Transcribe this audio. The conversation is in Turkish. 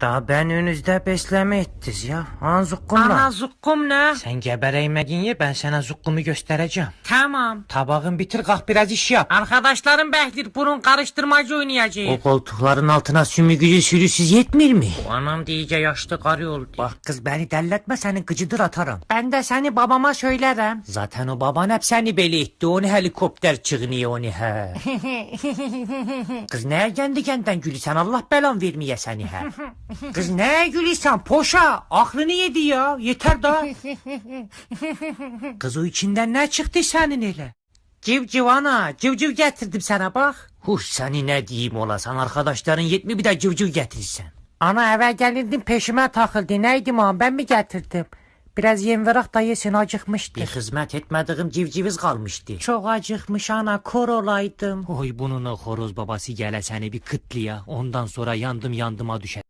Daha ben önünüzde besleme ettiz ya. Han zukkumla. Ana zukkum ne? Sen gebereymedin ye ben sana zukkumu göstereceğim. Tamam. Tabağın bitir kalk biraz iş yap. Arkadaşlarım behlir burun karıştırmacı oynayacağız. O koltukların altına sümüğü sürüsüz yetmir mi? Anam diyece yaşlı karı oldu. Bak kız beni delletme senin gıcıdır atarım. Ben de seni babama söylerim. Zaten o baban hep seni beli etti. Onu helikopter çığınıyor onu he. kız neye kendi kendinden gülüsen Allah belan vermeye seni he. kız neye gülüsen poşa aklını yedi ya yeter da. kız o içinden ne çıktı senin hele? Civciv ana civciv getirdim sana bak. Huş seni ne diyeyim olasan arkadaşların yetmi bir de civciv getirsen. Ana eve gelirdim peşime takıldı. Neydi man ben mi getirdim? Biraz yem verak da yesin acıkmıştı. Bir hizmet etmediğim civciviz kalmıştı. Çok acıkmış ana kor olaydım. Oy bunun o horoz babası gele seni bir kıtlıya. Ondan sonra yandım yandıma düşer.